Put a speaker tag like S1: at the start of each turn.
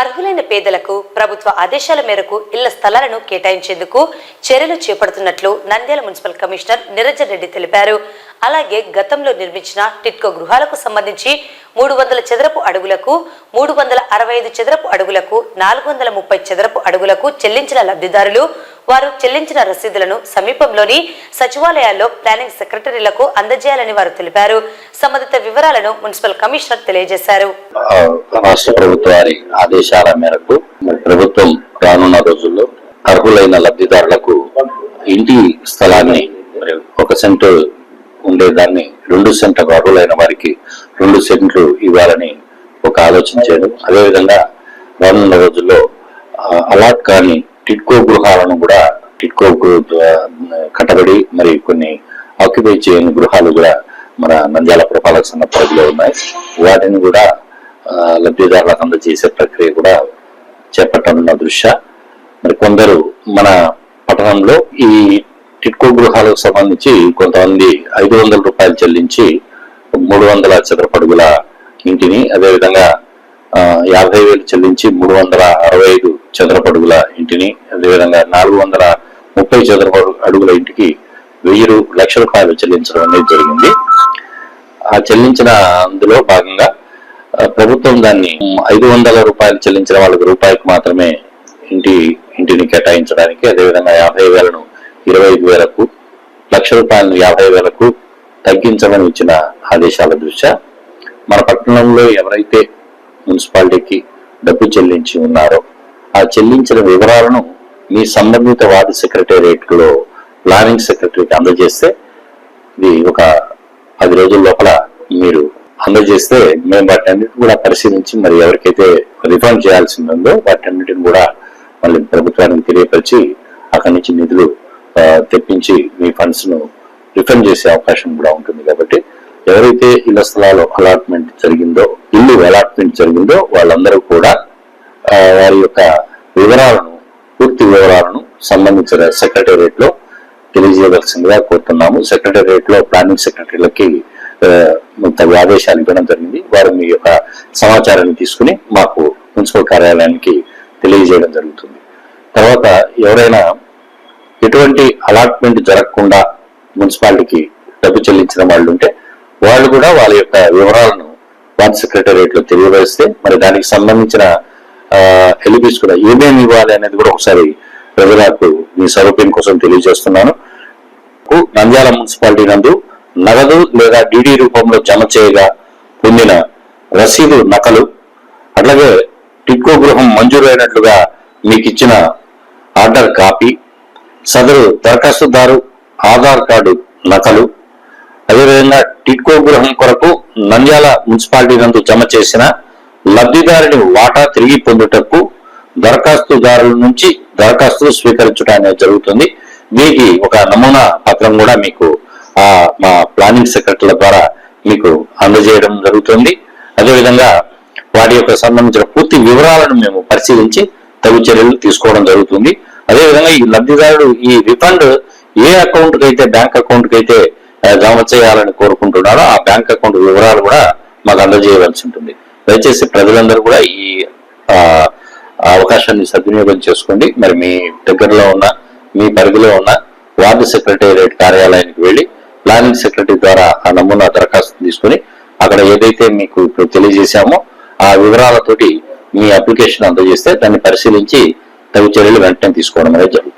S1: అర్హులైన పేదలకు ప్రభుత్వ ఆదేశాల మేరకు ఇళ్ళ స్థలాలను కేటాయించేందుకు చర్యలు చేపడుతున్నట్లు నంద్యాల మున్సిపల్ కమిషనర్ నిరంజన్ రెడ్డి తెలిపారు. అలాగే గతంలో నిర్మించిన టిట్కో గృహాలకు సంబంధించి మూడు వందల చదరపు అడుగులకు మూడు వందల అరవై ఐదు చదరపు అడుగులకు నాలుగు వందల ముప్పై చదరపు అడుగులకు చెల్లించిన లబ్ధిదారులు వారు చెల్లించిన రసీదులను సమీపంలోని సచివాలయాల్లో ప్లానింగ్ సెక్రటరీలకు అందజేయాలని వారు తెలిపారు. సంబంధిత వివరాలను మున్సిపల్ కమిషనర్ తెలియజేశారు.
S2: రాష్ట్ర ప్రభుత్వ వారి ఆదేశాల మేరకు ప్రభుత్వం రానున్న రోజుల్లో అర్హులైన లబ్ధిదారులకు ఇంటి స్థలాన్ని ఒక సెంటు ఉండేదాన్ని రెండు సెంట్లకు అర్హులైన వారికి రెండు సెంట్లు ఇవ్వాలని ఒక ఆలోచన చేయడం. అదేవిధంగా రానున్న రోజుల్లో అలాట్ కాని టిట్కో గృహాలను కూడా టిట్కో కట్టబడి మరి కొన్ని ఆక్యుపై చేయని గృహాలు కూడా మన నంద్యాల పురపాలక సంఘ పరిధిలో ఉన్నాయి. వాటిని కూడా లబ్ధిదారులకు అందజేసే ప్రక్రియ కూడా చేపట్టనున్న దృష్ట్యా మరి కొందరు మన పట్టణంలో ఈ టిట్కో గృహాలకు సంబంధించి కొంతమంది ఐదు వందల రూపాయలు చెల్లించి మూడు వందల చదరపడుగుల ఇంటిని అదేవిధంగా యాభై వేలు చెల్లించి మూడు వందల అరవై ఐదు చదరపడుగుల ఇంటిని అదేవిధంగా నాలుగు వందల ముప్పై చదరపు అడుగుల ఇంటికి వెయ్యి రూ- లక్ష రూపాయలు చెల్లించడం అనేది జరిగింది. ఆ చెల్లించిన అందులో భాగంగా ప్రభుత్వం దాన్ని ఐదు వందల రూపాయలు చెల్లించిన వాళ్ళకి రూపాయికి మాత్రమే ఇంటి ఇంటిని కేటాయించడానికి అదేవిధంగా యాభై వేలను ఇరవై ఐదు వేలకు లక్ష రూపాయలను యాభై వేలకు తగ్గించమని ఇచ్చిన ఆదేశాల దృష్ట్యా మన పట్టణంలో ఎవరైతే మున్సిపాలిటీకి డబ్బు చెల్లించి ఉన్నారో ఆ చెల్లించిన వివరాలను మీ సంబంధిత వార్డు సెక్రటేరియట్లో ప్లానింగ్ సెక్రటరీకి అందజేస్తే ఇది ఒక పది రోజుల లోపల మీరు అందజేస్తే మేము వాటన్నిటిని కూడా పరిశీలించి మరి ఎవరికైతే రిఫండ్ చేయాల్సి ఉందో వాటన్నిటిని కూడా మళ్ళీ ప్రభుత్వానికి తెలియపరిచి అక్కడి నుంచి నిధులు తెప్పించి మీ ఫండ్స్ను రిఫండ్ చేసే అవకాశం కూడా ఉంటుంది కాబట్టి ఎవరైతే ఇళ్ళ స్థలాలు అలాట్మెంట్ జరిగిందో ఇల్లు అలాట్మెంట్ జరిగిందో వాళ్ళందరూ కూడా వారి యొక్క వివరాలను పూర్తి వివరాలను సంబంధించిన సెక్రటేరియట్లో తెలియజేయవలసిందిగా కోరుతున్నాము. సెక్రటేరియట్లో ప్లానింగ్ సెక్రటరీలకి ఆ, తగు ఆదేశాలు ఇవ్వడం జరిగింది. వారు మీ యొక్క సమాచారాన్ని తీసుకుని మాకు మున్సిపల్ కార్యాలయానికి తెలియజేయడం జరుగుతుంది. తర్వాత ఎవరైనా ఎటువంటి అలాట్మెంట్ జరగకుండా మున్సిపాలిటీకి డబ్బు చెల్లించిన వాళ్ళు ఉంటే వాళ్ళు కూడా వాళ్ళ యొక్క వివరాలను వార్డ్ సెక్రటేరియట్లో తెలియజేస్తే మరి దానికి సంబంధించిన ఎలిబీస్ కూడా ఏమేమి ఇవ్వాలి అనేది కూడా ఒకసారి ప్రజలకు మీ సౌలభ్యం కోసం తెలియజేస్తున్నాను. నంద్యాల మున్సిపాలిటీ నందు నగదు లేదా డిడి రూపంలో జమ చేయగా పొందిన రసీదు నకలు అట్లాగే టిక్కో గృహం మంజూరైనట్లుగా మీకు ఇచ్చిన ఆర్డర్ కాపీ సదరు దరఖాస్తుదారు ఆధార్ కార్డు నకలు అదేవిధంగా టిట్కో గృహం కొరకు నంద్యాల మున్సిపాలిటీ నందు జమ చేసిన లబ్ధిదారుని వాటా తిరిగి పొందుటకు దరఖాస్తుదారుల నుంచి దరఖాస్తులు స్వీకరించడం అనేది జరుగుతుంది. దీనికి ఒక నమూనా పత్రం కూడా మీకు ఆ మా ప్లానింగ్ సెక్రటరీల ద్వారా మీకు అందజేయడం జరుగుతుంది. అదేవిధంగా వాటి యొక్క సంబంధించిన పూర్తి వివరాలను మేము పరిశీలించి తగు చర్యలు తీసుకోవడం జరుగుతుంది. అదేవిధంగా ఈ లబ్ధిదారుడు ఈ రిఫండ్ ఏ అకౌంట్ అయితే బ్యాంక్ అకౌంట్కి అయితే జమ చేయాలని కోరుకుంటున్నారో ఆ బ్యాంక్ అకౌంట్ వివరాలు కూడా మాకు అందజేయవలసి ఉంటుంది. దయచేసి ప్రజలందరూ కూడా ఈ అవకాశాన్ని సద్వినియోగం చేసుకోండి. మరి మీ దగ్గరలో ఉన్న మీ పరిధిలో ఉన్న వార్డు సెక్రటేరియట్ కార్యాలయానికి వెళ్ళి ప్లానింగ్ సెక్రటరీ ద్వారా ఆ నమూనా దరఖాస్తు తీసుకుని అక్కడ ఏదైతే మీకు ఇప్పుడు తెలియజేశామో ఆ వివరాలతోటి మీ అప్లికేషన్ అందజేస్తే దాన్ని పరిశీలించి తగు చర్యలు వెంటనే తీసుకోవడం అనేది జరుగుతుంది.